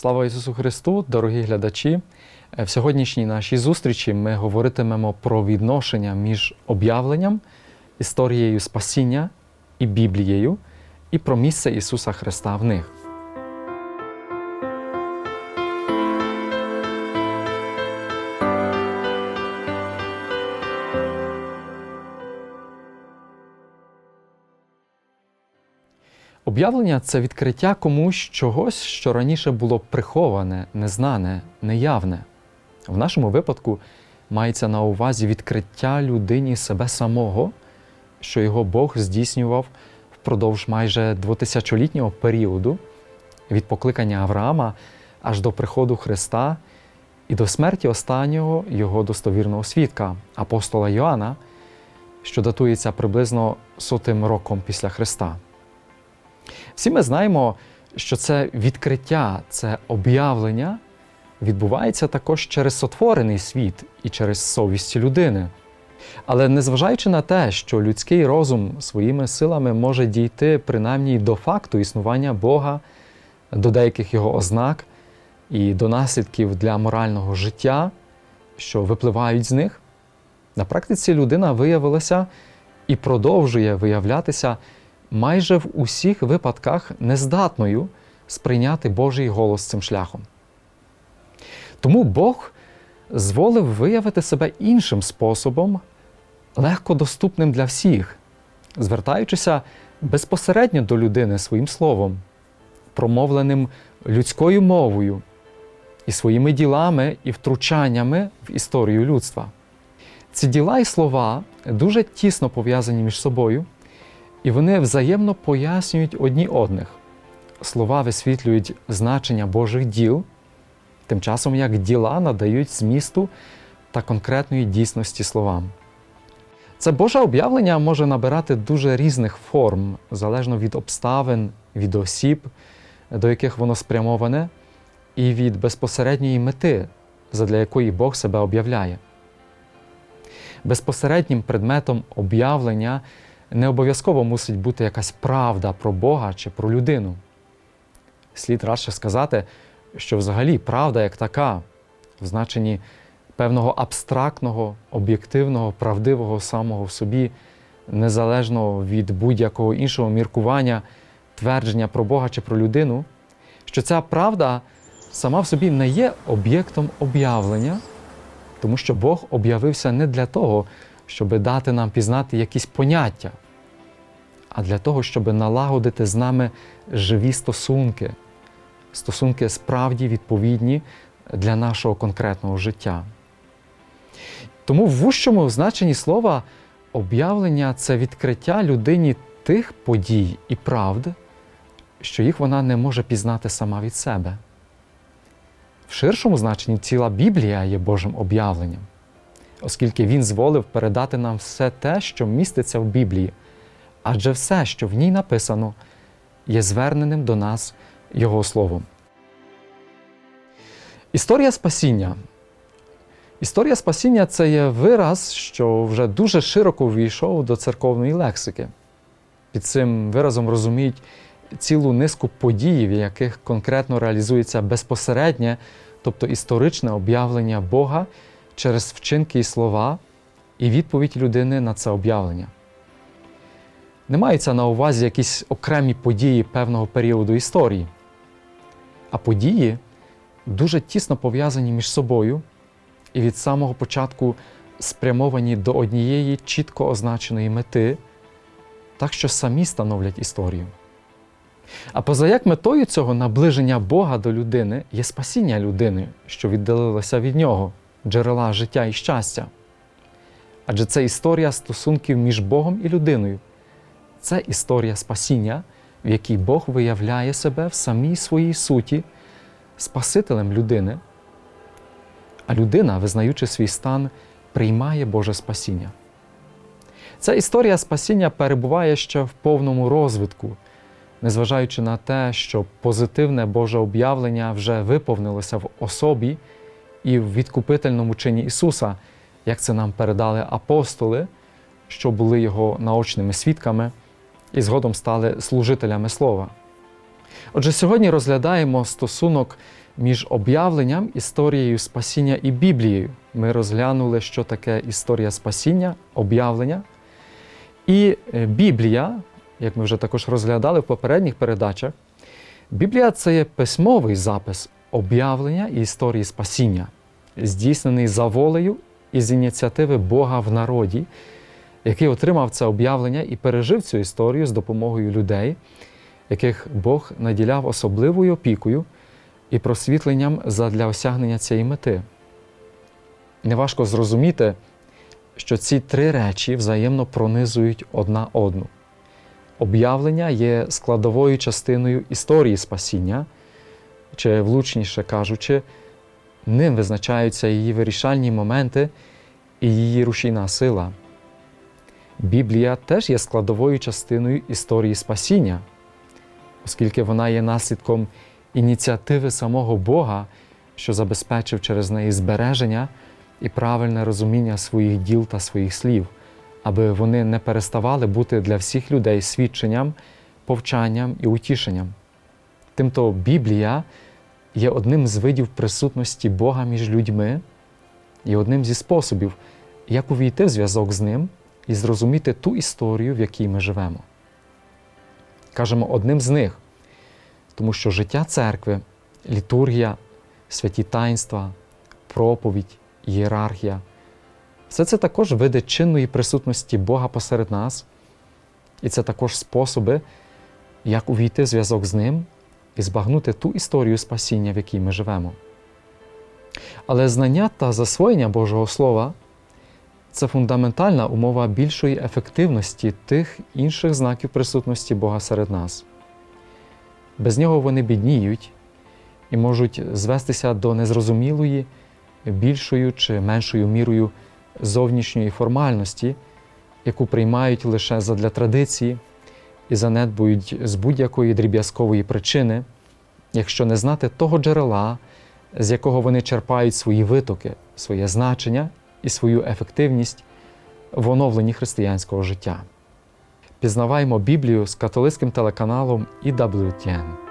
Слава Ісусу Христу, дорогі глядачі! Е, В сьогоднішній нашій зустрічі ми говоритимемо про відношення між об'явленням, історією спасіння і Біблією, і про місце Ісуса Христа в них. Об'явлення це відкриття комусь чогось, що раніше було приховане, незнане, неявне. В нашому випадку мається на увазі відкриття людині себе самого, що його Бог здійснював впродовж майже двотисячолітнього періоду від покликання Авраама аж до приходу Христа і до смерті останнього його достовірного свідка, апостола Йоанна, що датується приблизно сотим роком після Христа. Всі ми знаємо, що це відкриття, це об'явлення відбувається також через сотворений світ і через совість людини. Але незважаючи на те, що людський розум своїми силами може дійти принаймні до факту існування Бога, до деяких його ознак і до наслідків для морального життя, що випливають з них, на практиці людина виявилася і продовжує виявлятися майже в усіх випадках нездатною сприйняти Божий голос цим шляхом. Тому Бог зволив виявити себе іншим способом, легко доступним для всіх, звертаючися безпосередньо до людини своїм словом, промовленим людською мовою і своїми ділами і втручаннями в історію людства. Ці діла і слова дуже тісно пов'язані між собою, і вони взаємно пояснюють одні одних. Слова висвітлюють значення Божих діл, тим часом як діла надають змісту та конкретної дійсності словам. Це Боже об'явлення може набирати дуже різних форм, залежно від обставин, від осіб, до яких воно спрямоване, і від безпосередньої мети, задля якої Бог себе об'являє. Безпосереднім предметом об'явлення не обов'язково мусить бути якась правда про Бога чи про людину. Слід радше сказати, що взагалі правда як така, в значенні певного абстрактного, об'єктивного, правдивого самого в собі, незалежно від будь-якого іншого міркування, твердження про Бога чи про людину, що ця правда сама в собі не є об'єктом об'явлення, тому що Бог об'явився не для того, щоб дати нам пізнати якісь поняття, а для того, щоб налагодити з нами живі стосунки, стосунки справді відповідні для нашого конкретного життя. Тому в вущому значенні слова об'явлення це відкриття людині тих подій і правд, що їх вона не може пізнати сама від себе. В ширшому значенні ціла Біблія є Божим об'явленням оскільки він зволив передати нам все те, що міститься в Біблії, адже все, що в ній написано, є зверненим до нас Його Словом. Історія спасіння. Історія спасіння це є вираз, що вже дуже широко ввійшов до церковної лексики. Під цим виразом розуміють цілу низку подій, в яких конкретно реалізується безпосереднє, тобто історичне об'явлення Бога через вчинки і слова і відповідь людини на це об'явлення. Не маються на увазі якісь окремі події певного періоду історії, а події дуже тісно пов'язані між собою і від самого початку спрямовані до однієї чітко означеної мети, так що самі становлять історію. А позаяк метою цього наближення Бога до людини є спасіння людини, що віддалилася від нього джерела життя і щастя. Адже це історія стосунків між Богом і людиною. Це історія спасіння, в якій Бог виявляє себе в самій своїй суті, Спасителем людини, а людина, визнаючи свій стан, приймає Боже спасіння. Ця історія спасіння перебуває ще в повному розвитку, незважаючи на те, що позитивне Боже об'явлення вже виповнилося в особі і в відкупительному чині Ісуса, як це нам передали апостоли, що були Його наочними свідками і згодом стали служителями Слова. Отже, сьогодні розглядаємо стосунок між об'явленням, історією спасіння і Біблією. Ми розглянули, що таке історія спасіння, об'явлення. І е, Біблія, як ми вже також розглядали в попередніх передачах, Біблія це є письмовий запис об'явлення і історії спасіння, здійснений за волею і з ініціативи Бога в народі, який отримав це об'явлення і пережив цю історію з допомогою людей, яких Бог наділяв особливою опікою і просвітленням задля осягнення цієї мети. Неважко зрозуміти, що ці три речі взаємно пронизують одна одну. Об'явлення є складовою частиною історії спасіння, чи, влучніше кажучи, ним визначаються її вирішальні моменти і її рушійна сила. Біблія теж є складовою частиною історії спасіння, оскільки вона є наслідком ініціативи самого Бога, що забезпечив через неї збереження і правильне розуміння своїх діл та своїх слів, аби вони не переставали бути для всіх людей свідченням, повчанням і утішенням. Тимто Біблія є одним з видів присутності Бога між людьми і одним зі способів, як увійти в зв'язок з ним і зрозуміти ту історію, в якій ми живемо. Кажемо одним з них, тому що життя церкви, літургія, святі таїнства, проповідь, ієрархія все це також види чинної присутності Бога посеред нас, і це також способи, як увійти в зв'язок з ним і збагнути ту історію спасіння, в якій ми живемо. Але знання та засвоєння Божого Слова це фундаментальна умова більшої ефективності тих інших знаків присутності Бога серед нас. Без нього вони бідніють і можуть звестися до незрозумілої, більшою чи меншою мірою зовнішньої формальності, яку приймають лише задля традиції і занедбують з будь-якої дріб'язкової причини, якщо не знати того джерела, з якого вони черпають свої витоки, своє значення і свою ефективність в оновленні християнського життя. Пізнаваємо Біблію з католицьким телеканалом EWTN.